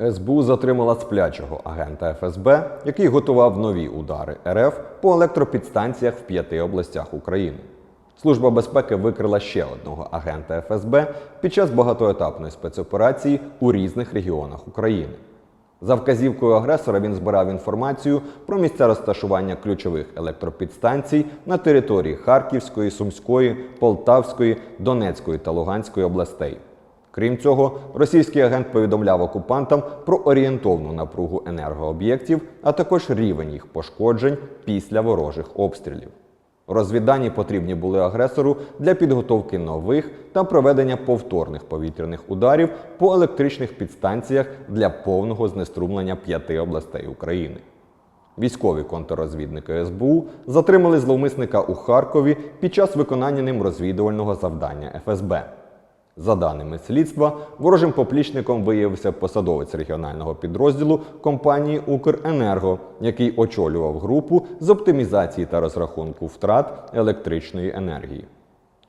СБУ затримала сплячого агента ФСБ, який готував нові удари РФ по електропідстанціях в п'яти областях України. Служба безпеки викрила ще одного агента ФСБ під час багатоетапної спецоперації у різних регіонах України. За вказівкою агресора він збирав інформацію про місця розташування ключових електропідстанцій на території Харківської, Сумської, Полтавської, Донецької та Луганської областей. Крім цього, російський агент повідомляв окупантам про орієнтовну напругу енергооб'єктів, а також рівень їх пошкоджень після ворожих обстрілів. Розвіддані потрібні були агресору для підготовки нових та проведення повторних повітряних ударів по електричних підстанціях для повного знеструмлення п'яти областей України. Військові контррозвідники СБУ затримали зловмисника у Харкові під час виконання ним розвідувального завдання ФСБ. За даними слідства, ворожим поплічником виявився посадовець регіонального підрозділу компанії Укренерго, який очолював групу з оптимізації та розрахунку втрат електричної енергії.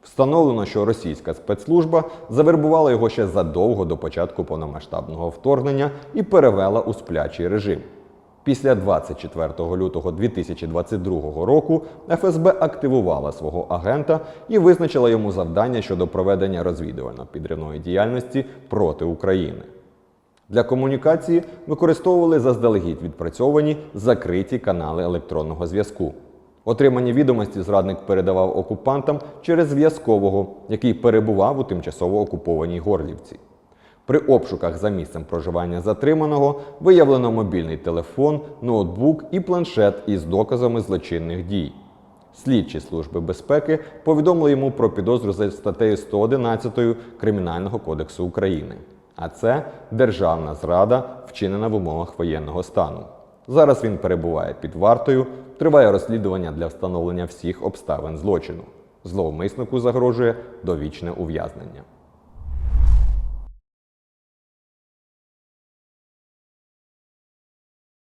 Встановлено, що російська спецслужба завербувала його ще задовго до початку повномасштабного вторгнення і перевела у сплячий режим. Після 24 лютого 2022 року ФСБ активувала свого агента і визначила йому завдання щодо проведення розвідувально-підривної діяльності проти України. Для комунікації використовували заздалегідь відпрацьовані закриті канали електронного зв'язку. Отримані відомості зрадник передавав окупантам через зв'язкового, який перебував у тимчасово окупованій Горлівці. При обшуках за місцем проживання затриманого виявлено мобільний телефон, ноутбук і планшет із доказами злочинних дій. Слідчі служби безпеки повідомили йому про підозру за статтею 111 Кримінального кодексу України. А це державна зрада, вчинена в умовах воєнного стану. Зараз він перебуває під вартою, триває розслідування для встановлення всіх обставин злочину. Зловмиснику загрожує довічне ув'язнення.